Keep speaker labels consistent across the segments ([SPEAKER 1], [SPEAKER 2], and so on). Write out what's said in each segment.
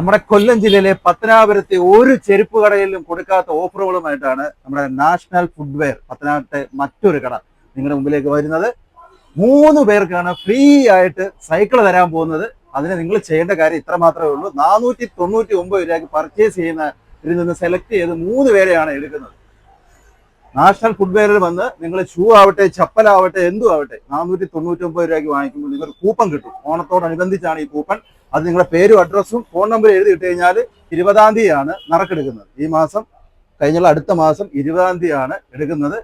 [SPEAKER 1] നമ്മുടെ കൊല്ലം ജില്ലയിലെ പത്തനാപുരത്തെ ഒരു ചെരുപ്പ് കടയിലും കൊടുക്കാത്ത ഓഫറുകളുമായിട്ടാണ് നമ്മുടെ നാഷണൽ ഫുഡ്വെയർ പത്തനാപുരത്തെ മറ്റൊരു കട നിങ്ങളുടെ മുമ്പിലേക്ക് വരുന്നത്. മൂന്ന് പേർക്കാണ് ഫ്രീ ആയിട്ട് സൈക്കിൾ തരാൻ പോകുന്നത്. അതിന് നിങ്ങൾ ചെയ്യേണ്ട കാര്യം ഇത്ര മാത്രമേ ഉള്ളൂ. നാനൂറ്റി തൊണ്ണൂറ്റി ഒമ്പത് രൂപയ്ക്ക് പർച്ചേസ് ചെയ്യുന്ന ഇതിൽ നിന്ന് സെലക്ട് ചെയ്ത് മൂന്ന് പേരെയാണ് എടുക്കുന്നത്. നാഷണൽ ഫുഡ്വെയറിൽ വന്ന് നിങ്ങൾ ഷൂ ആവട്ടെ ചപ്പലാവട്ടെ എന്തു ആവട്ടെ നാനൂറ്റി തൊണ്ണൂറ്റി ഒമ്പത് രൂപയ്ക്ക് വാങ്ങിക്കുമ്പോൾ നിങ്ങൾക്ക് കൂപ്പൺ കിട്ടും. ഓണത്തോടനുബന്ധിച്ചാണ് ഈ കൂപ്പൺ. അത് നിങ്ങളുടെ പേരും അഡ്രസ്സും ഫോൺ നമ്പർ എഴുതി ഇട്ട് കഴിഞ്ഞാൽ ഇരുപതാം തീയതിയാണ് നറുക്കെടുക്കുന്നത്. ഈ മാസം കഴിഞ്ഞുള്ള അടുത്ത മാസം ഇരുപതാം തീയതിയാണ് എടുക്കുന്നത്.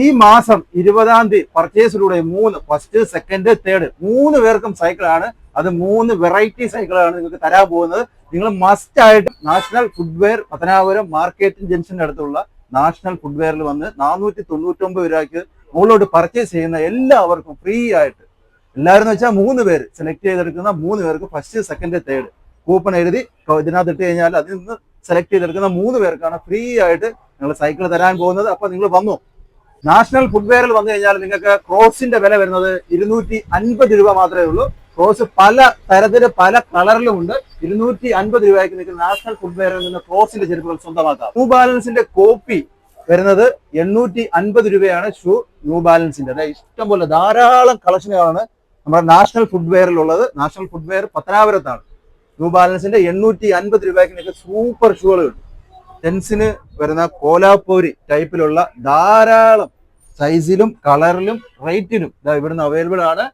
[SPEAKER 1] ഈ മാസം ഇരുപതാം തീയതി പർച്ചേസിലൂടെ മൂന്ന് ഫസ്റ്റ് സെക്കൻഡ് തേർഡ് മൂന്ന് പേർക്കും സൈക്കിളാണ് അത് മൂന്ന് വെറൈറ്റി സൈക്കിളാണ് നിങ്ങൾക്ക് തരാൻ പോകുന്നത്. നിങ്ങൾ മസ്റ്റ് ആയിട്ട് നാഷണൽ ഫുഡ്വെയർ പത്തനാപുരം മാർക്കറ്റ് ജംഗ്ഷന്റെ അടുത്തുള്ള നാഷണൽ ഫുഡ്വെയറിൽ വന്ന് നാനൂറ്റി തൊണ്ണൂറ്റൊമ്പത് രൂപയ്ക്ക് മുകളിലോട്ട് പർച്ചേസ് ചെയ്യുന്ന എല്ലാവർക്കും ഫ്രീ ആയിട്ട് എല്ലാവരും എന്ന് വെച്ചാൽ മൂന്ന് പേര് സെലക്ട് ചെയ്തെടുക്കുന്ന മൂന്ന് പേർക്ക് ഫസ്റ്റ് സെക്കൻഡ് തേർഡ് കൂപ്പൺ എഴുതി ഇതിനകത്ത് ഇട്ട് കഴിഞ്ഞാൽ അതിൽ നിന്ന് സെലക്ട് ചെയ്തെടുക്കുന്ന മൂന്ന് പേർക്കാണ് ഫ്രീ ആയിട്ട് നിങ്ങൾ സൈക്കിൾ തരാൻ പോകുന്നത്. അപ്പൊ നിങ്ങൾ വന്നു. നാഷണൽ ഫുഡ്വെയറിൽ വന്നു കഴിഞ്ഞാൽ നിങ്ങൾക്ക് ക്രോസിന്റെ വില വരുന്നത് ഇരുന്നൂറ്റി അൻപത് രൂപ മാത്രമേ ഉള്ളൂ. ക്രോസ് പല തരത്തിൽ പല കളറിലും ഉണ്ട്. ഇരുന്നൂറ്റി അൻപത് രൂപയ്ക്ക് നിൽക്കുന്ന നാഷണൽ ഫുഡ്വെയറിൽ നിന്ന് ക്ലോസിന്റെ ചെരുപ്പുകൾ സ്വന്തമാക്കാം. ന്യൂ ബാലൻസിന്റെ കോപ്പി വരുന്നത് എണ്ണൂറ്റി അൻപത് രൂപയാണ്. ഷൂ ന്യൂ ബാലൻസിന്റെ അതായത് ഇഷ്ടംപോലെ ധാരാളം കളക്ഷനുകളാണ് നമ്മുടെ നാഷണൽ ഫുഡ്വെയറിലുള്ളത് നാഷണൽ ഫുഡ്വെയർ പത്തനാപുരത്താണ്. ന്യൂ ബാലൻസിന്റെ എണ്ണൂറ്റി അൻപത് രൂപയ്ക്ക് സൂപ്പർ ഷൂകൾ കിട്ടും ജെൻസിന് വരുന്ന കോലാപ്പൂരി ടൈപ്പിലുള്ള ധാരാളം സൈസിലും കളറിലും റേറ്റിലും ഇതാ ഇവിടുന്ന് അവൈലബിൾ ആണ്.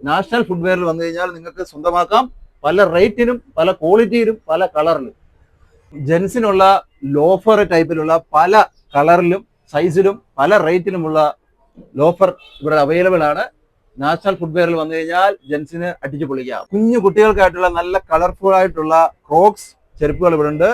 [SPEAKER 1] നാഷണൽ ഫുഡ്വെയറിൽ വന്നു കഴിഞ്ഞാൽ നിങ്ങൾക്ക് സ്വന്തമാക്കാം. പല റേറ്റിനും പല ക്വാളിറ്റിയിലും പല കളറിലും ജെൻസിനുള്ള ലോഫർ ടൈപ്പിലുള്ള പല കളറിലും സൈസിലും പല റേറ്റിലുമുള്ള ലോഫർ ഇവിടെ അവൈലബിൾ ആണ്. നാഷണൽ ഫുഡ്വെയറിൽ വന്നു കഴിഞ്ഞാൽ ജെൻസിന് അടിച്ചു പൊളിക്കാം. കുഞ്ഞു കുട്ടികൾക്കായിട്ടുള്ള നല്ല കളർഫുൾ ആയിട്ടുള്ള ക്രോക്സ് ചെരുപ്പുകൾ ഇവിടെ ഉണ്ട്.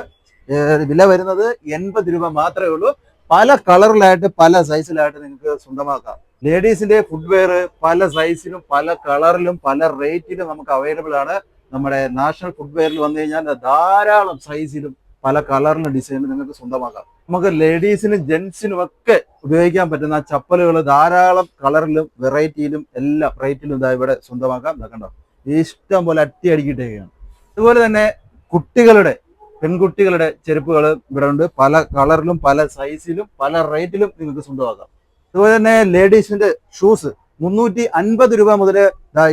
[SPEAKER 1] വില വരുന്നത് എൺപത് രൂപ മാത്രമേ ഉള്ളൂ. പല കളറിലായിട്ട് പല സൈസിലായിട്ട് നിങ്ങൾക്ക് സ്വന്തമാക്കാം. ലേഡീസിന്റെ ഫുട്വെയർ പല സൈസിലും പല കളറിലും പല റേറ്റിലും നമുക്ക് അവൈലബിൾ ആണ്. നമ്മുടെ നാഷണൽ ഫുട്വെയറിൽ വന്നു കഴിഞ്ഞാൽ ധാരാളം സൈസിലും പല കളറിലും ഡിസൈനിലും നിങ്ങൾക്ക് സ്വന്തമാക്കാം. നമുക്ക് ലേഡീസിനും ജെൻസിനും ഒക്കെ ഉപയോഗിക്കാൻ പറ്റുന്ന ചപ്പലുകൾ ധാരാളം കളറിലും വെറൈറ്റിയിലും എല്ലാ റേറ്റിലും ഇതാ ഇവിടെ സ്വന്തമാക്കാം. ഇതാ കണ്ടോ? ഇഷ്ടം പോലെ അട്ടി അടിക്കിട്ടേക്കാണ് അതുപോലെ തന്നെ കുട്ടികളുടെ പെൺകുട്ടികളുടെ ചെരുപ്പുകൾ ഇവിടെ ഉണ്ട്. പല കളറിലും പല സൈസിലും പല റേറ്റിലും നിങ്ങൾക്ക് സ്വന്തമാക്കാം. അതുപോലെ തന്നെ ലേഡീസിന്റെ ഷൂസ് മുന്നൂറ്റി അൻപത് രൂപ മുതൽ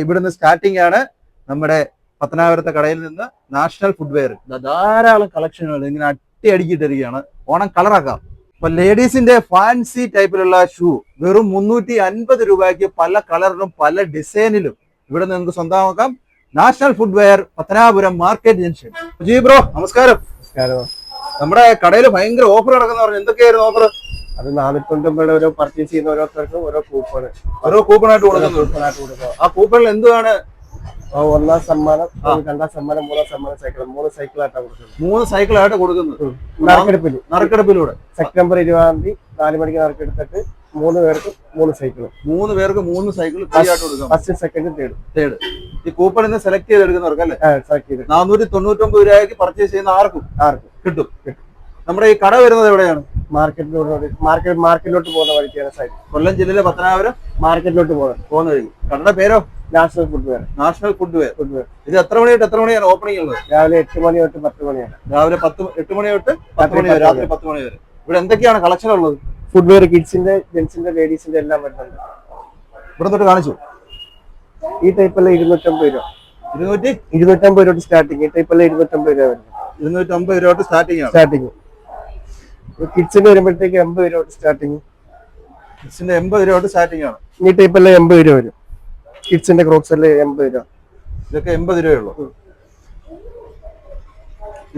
[SPEAKER 1] ഇവിടുന്ന് സ്റ്റാർട്ടിംഗ് ആണ്. നമ്മുടെ പത്തനാപുരത്തെ കടയിൽ നിന്ന് നാഷണൽ ഫുഡ്വെയർ ധാരാളം കളക്ഷനുകൾ ഇങ്ങനെ അട്ടി അടിക്കിട്ടിരിക്കുകയാണ് ഓണം കളറാക്കാം. അപ്പൊ ലേഡീസിന്റെ ഫാൻസി ടൈപ്പിലുള്ള ഷൂ വെറും മുന്നൂറ്റി അൻപത് രൂപയ്ക്ക് പല കളറിലും പല ഡിസൈനിലും ഇവിടെ നിങ്ങൾക്ക് സ്വന്തമാക്കാം. National footwear Pathanapuram market junction. G bro നമസ്കാരം.
[SPEAKER 2] നമസ്കാരം.
[SPEAKER 1] നമ്മുടെ കടയിൽ ഭയങ്കര ഓഫർ നടക്കുന്ന പറഞ്ഞു എന്തൊക്കെയായിരുന്നു ഓഫർ?
[SPEAKER 2] അത് നാനൂറ്റൊമ്പത് ഓരോ പർച്ചേസ് ചെയ്യുന്ന ഓരോരുത്തർക്കും ഓരോ കൂപ്പൺ
[SPEAKER 1] ഓരോ കൂപ്പൺ
[SPEAKER 2] ആയിട്ട് കൊടുക്കുന്നു
[SPEAKER 1] ആ കൂപ്പണിൽ എന്തുവാണ്
[SPEAKER 2] ആ ഒന്നാം സമ്മാനം രണ്ടാം സമ്മാനം മൂന്നാം സമ്മാനം സൈക്കിൾ മൂന്ന് സൈക്കിളായിട്ടാണ് കൊടുക്കുന്നത്.
[SPEAKER 1] മൂന്ന് സൈക്കിളായിട്ട് കൊടുക്കുന്നത്.
[SPEAKER 2] നറുക്കെടുപ്പിൽ
[SPEAKER 1] നറുക്കെടുപ്പിലൂടെ.
[SPEAKER 2] സെപ്റ്റംബർ ഇരുപതാം തീയതി നാല് മണിക്ക് നറുക്കെടുത്തിട്ട് മൂന്ന് പേർക്ക് മൂന്ന് സൈക്കിൾ
[SPEAKER 1] മൂന്ന് പേർക്ക് മൂന്ന് cycle
[SPEAKER 2] first second third
[SPEAKER 1] third ഈ കൂപ്പൺ നിന്ന് സെലക്ട് ചെയ്തെടുക്കുന്നവർക്ക് അല്ലേ?
[SPEAKER 2] സെലക്ട് ചെയ്ത്.
[SPEAKER 1] നാനൂറ്റി തൊണ്ണൂറ്റൊമ്പത് രൂപയ്ക്ക് പർച്ചേസ് ചെയ്യുന്ന ആർക്കും
[SPEAKER 2] ആർക്കും.
[SPEAKER 1] കിട്ടും. കിട്ടും. നമ്മുടെ ഈ കട വരുന്നത് എവിടെയാണ്?
[SPEAKER 2] മാർക്കറ്റിലോട്ട് മാർക്കറ്റ് മാർക്കറ്റിലോട്ട് പോകുന്ന വഴിക്കാണ് സൈഡ്
[SPEAKER 1] കൊല്ലം ജില്ലയിലെ പത്തനാപുരം
[SPEAKER 2] മാർക്കറ്റിലോട്ട് പോകുന്നത്.
[SPEAKER 1] പോകുന്ന വഴി. കടയുടെ പേരോ?
[SPEAKER 2] National food ware.
[SPEAKER 1] National food
[SPEAKER 2] ware. Food ware.
[SPEAKER 1] ഇത് എത്ര മണി തൊട്ട് എത്ര മണിയാണ് ഓപ്പണിംഗ് ഉള്ളത്?
[SPEAKER 2] രാവിലെ എട്ട് മണി തൊട്ട് പത്ത് മണിയാണ്.
[SPEAKER 1] രാവിലെ പത്ത് എട്ട് മണി തൊട്ട് പത്ത് മണി വരെ രാത്രി പത്ത് മണി വരെ. ഇവിടെ എന്തൊക്കെയാണ് കളക്ഷൻ ഉള്ളത്?
[SPEAKER 2] ഫുഡ് വെയർ കിഡ്സിന്റെ ജെന്റ്സിന്റെ ലേഡീസിന്റെ എല്ലാം വരുന്നുണ്ട്.
[SPEAKER 1] ഇവിടെ തൊട്ട് കാണിച്ചു?
[SPEAKER 2] ഈ ടൈപ്പെല്ലാം ഇരുന്നൂറ്റമ്പത് രൂപ.
[SPEAKER 1] ഇരുന്നൂറ്റി?
[SPEAKER 2] ഇരുന്നൂറ്റമ്പത് രൂപ സ്റ്റാർട്ടിങ് ഈ ടൈപ്പെല്ലാം ഇരുന്നൂറ്റമ്പത് രൂപ വരുന്നത്
[SPEAKER 1] ഇരുന്നൂറ്റമ്പത് രൂപ സ്റ്റാർട്ടിങ്
[SPEAKER 2] സ്റ്റാർട്ടിങ് കിഡ്സിന് വരുമ്പോഴത്തേക്ക് എൺപത് രൂപ സ്റ്റാർട്ടിങ്
[SPEAKER 1] കിഡ്സിന്റെ എൺപത് രൂപ തൊട്ട് സ്റ്റാർട്ടിംഗ് ആണ്.
[SPEAKER 2] ഈ ടൈപ്പെല്ലാം എൺപത് രൂപ വരും. കിഡ്സിന്റെ ക്രോക്സ് എല്ലാം എൺപത് രൂപ.
[SPEAKER 1] ഇതൊക്കെ എൺപത് രൂപയുള്ളൂ